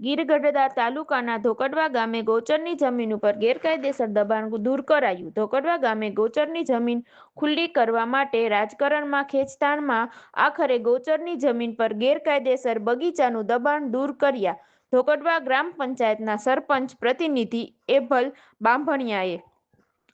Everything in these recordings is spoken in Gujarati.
ગીરગઢડા તાલુકાના ધોકડવા ગામે ગોચરની જમીન ઉપર ગેરકાયદેસર દબાણ દૂર કરાયું. ધોકડવા ગામે ગોચરની જમીન ખુલ્લી કરવા માટે રાજકારણમાં ખેંચતાણમાં આખરે ગોચરની જમીન પર ગેરકાયદેસર બગીચાનું દબાણ દૂર કર્યા. ધોકડવા ગ્રામ પંચાયતના સરપંચ, પ્રતિનિધિ એભલ બાંભણિયાએ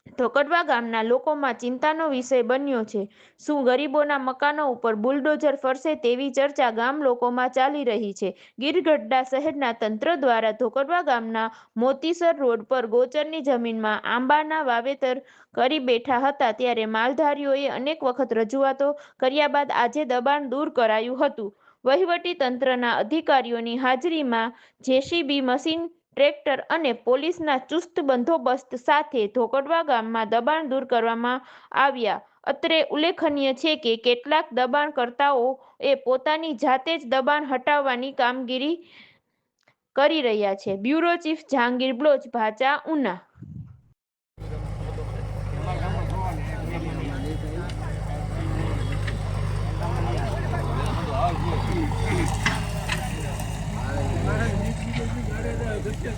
ધોકડવા ગામના લોકોમાં ચિંતાનો વિષય બન્યો છે. શું ગરીબોના મકાનો ઉપર બુલડોઝર ફરશે તેવી ચર્ચા ગામ લોકોમાં ચાલી રહી છે. ગીરગઢડા શહેરના તંત્ર દ્વારા ધોકડવા ગામના મોતીસર રોડ પર ગોચરની જમીનમાં આંબાના વાવેતર કરી બેઠા હતા ત્યારે માલધારીઓએ અનેક વખત રજૂઆતો કર્યા બાદ આજે દબાણ દૂર કરાયું હતું. વહીવટી તંત્રના અધિકારીઓની હાજરીમાં જેસીબી મશીન ટ્રેક્ટર અને પોલીસના ચુસ્ત બંદોબસ્ત સાથે ધોકડવા ગામમાં દબાણ દૂર કરવામાં આવ્યા. અત્રે ઉલ્લેખનીય છે કે કેટલાક દબાણકર્તાઓ એ પોતાની જાતે જ દબાણ હટાવવાની કામગીરી કરી રહ્યા છે. બ્યુરો ચીફ જહાંગીર બ્લોચ, ભાચા, ઉના એટલે